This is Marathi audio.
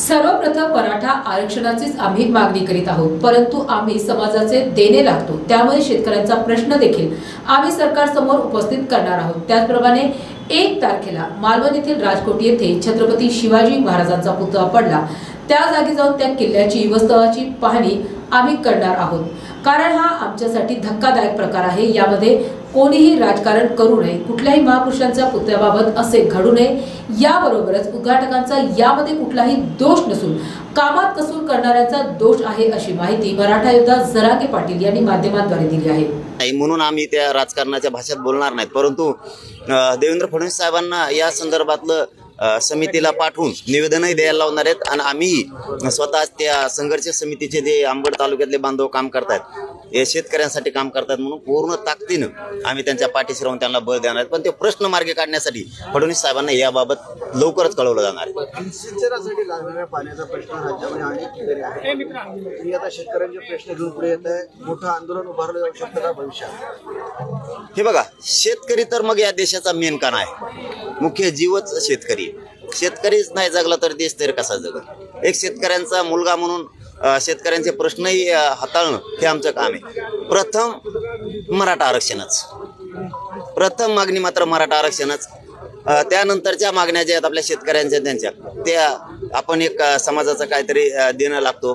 सर्वप्रथम मराठा आरक्षणाचीच आम्ही मागणी करीत आहोत. परंतु आम्ही समाजाचे देणे लागतो. त्यामुळे शेतकऱ्यांचा प्रश्न देखील आम्ही सरकारसमोर उपस्थित करणार आहोत. त्याचप्रमाणे एक तारखेला मालवण येथील राजकोट येथे छत्रपती शिवाजी महाराजांचा पुतळा पडला. त्या जागी जाऊन त्या किल्ल्याची व स्थळाची पाहणी आम्ही करणार आहोत. कारण हा आमच्यासाठी धक्कादायक प्रकार आहे. यामध्ये कोणीही राजकारण करू नये. कुठल्याही महापुरुषांच्या पुतळ्याबाबत असे घडू नये. याबरोबरच उद्घाटकांचा यामध्ये कुठलाही दोष नसून कामात कसूर करणाऱ्यांचा दोष आहे अशी माहिती मराठा योद्धा जरांगे पाटील यांनी माध्यमांद्वारे दिली आहे. नाही म्हणून आम्ही त्या राजकारणाच्या भाषेत बोलणार नाहीत. परंतु देवेंद्र फडणवीस साहेबांना या संदर्भातलं समितीला पाठवून निवेदनही द्यायला लावणार आहेत आणि आम्ही स्वतः त्या संघर्ष समितीचे जे आंबड तालुक्यातले बांधव काम करतायत हे शेतकऱ्यांसाठी काम करतात म्हणून पूर्ण ताकदीनं आम्ही त्यांच्या पाठीशी राहून त्यांना बळ देणार आहेत. पण ते प्रश्न मार्गी काढण्यासाठी फडणवीस साहेबांना याबाबत लवकरच कळवलं जाणार आहे. सिंचनासाठी लागणाऱ्या पाण्याचा प्रश्न राज्यामध्ये अनेक ठिकाणी आहे? आता शेतकऱ्यांचे प्रश्न घेऊन पुढे येत आहे मोठं आंदोलन उभारलं जाऊ शकतं का भविष्यात? हे बघा शेतकरी तर मग या देशाचा मेन कान आहे. मुख्य जीवच शेतकरी. शेतकरीच नाही जगला तर देश तरी कसा जगल? एक शेतकऱ्यांचा मुलगा म्हणून शेतकऱ्यांचे प्रश्नही हाताळणं हे आमचं काम आहे. प्रथम मराठा आरक्षणच. प्रथम मागणी मात्र मराठा आरक्षणच. त्यानंतरच्या मागण्या ज्या आहेत आपल्या शेतकऱ्यांच्या त्यांच्या त्या आपण एक समाजाचं काहीतरी देणं लागतो.